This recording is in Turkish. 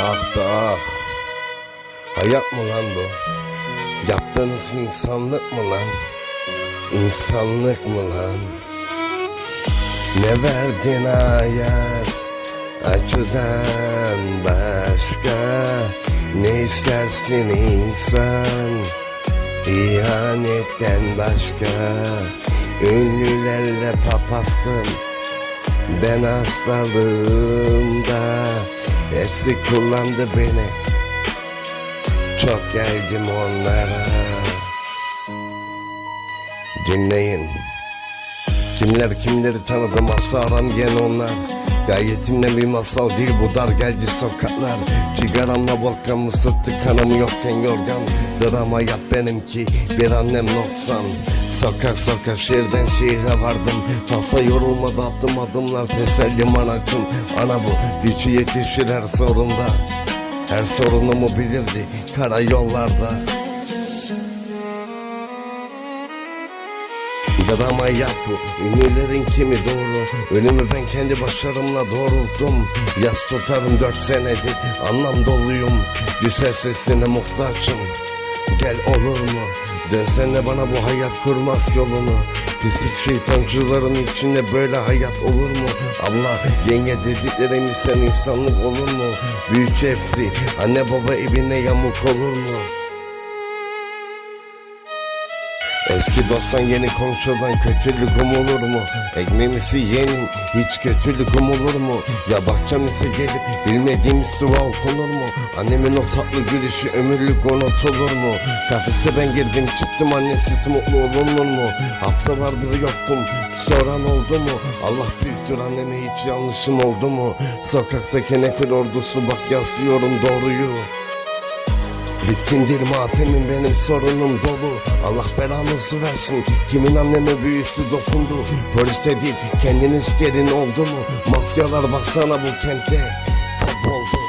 Ah be ah. Hayat mı lan bu? Yaptığınız insanlık mı lan? İnsanlık mı lan? Ne verdin hayat? Acıdan başka Ne istersin insan? İhanetten başka Ünlülerle papastım ben hastalığımda Hepsi kullandı beni. Çok geldim onlara. Dinleyin. Kimler kimleri tanıdım asla aram gen onlar. Gayetimle bir masal değil bu dar geldi sokaklar. Cigaramla volkan ısıttı kanımı yokken yorgan. Drama yap benimki bir annem noksan Sokak sokak şehirden şehre vardım. Fazla yorulmadı attım adımlar tesellim anacım Ana bu gücü yetişir her sorunda. Her sorunumu bilirdi kara yollarda. Drama yap bu Ünlülerin kimi doğru? Ölümü ben kendi başarımla doğrulttum. Yaz tutarım dört senedir Anlam doluyum. Güzel sesine muhtaçım. Gel olur mu Dönsene bana bu hayat kurmaz yolunu Pislik şeytancıların içinde böyle hayat olur mu? Allah yenge dediklerim sen insanlık olur mu? Büyük hepsi anne baba evine yamuk olur mu? Eski dosttan yeni komşudan kötülük umulur mu? Ekmeğimizi yenin hiç kötülük umulur mu? Ya bahçemize gelip bilmediğimiz dua okunur mu? Annemin o tatlı gülüşü ömürlük unutulur mu? Kafeste ben girdim çıktım annesiz mutlu olunur mu? Haftalardır yoktum soran oldu mu? Allah büyüktür anneme hiç yanlışım oldu mu? Sokaktaki nefil ordusu bak yazıyorum doğruyu Bitkindir matemin benim sorunum dolu. Allah belanızı versin. Kimin anneme büyüsü dokundu? Polise değil kendiniz gelin oldu mu? Mafyalar baksana bu kente. Top oldu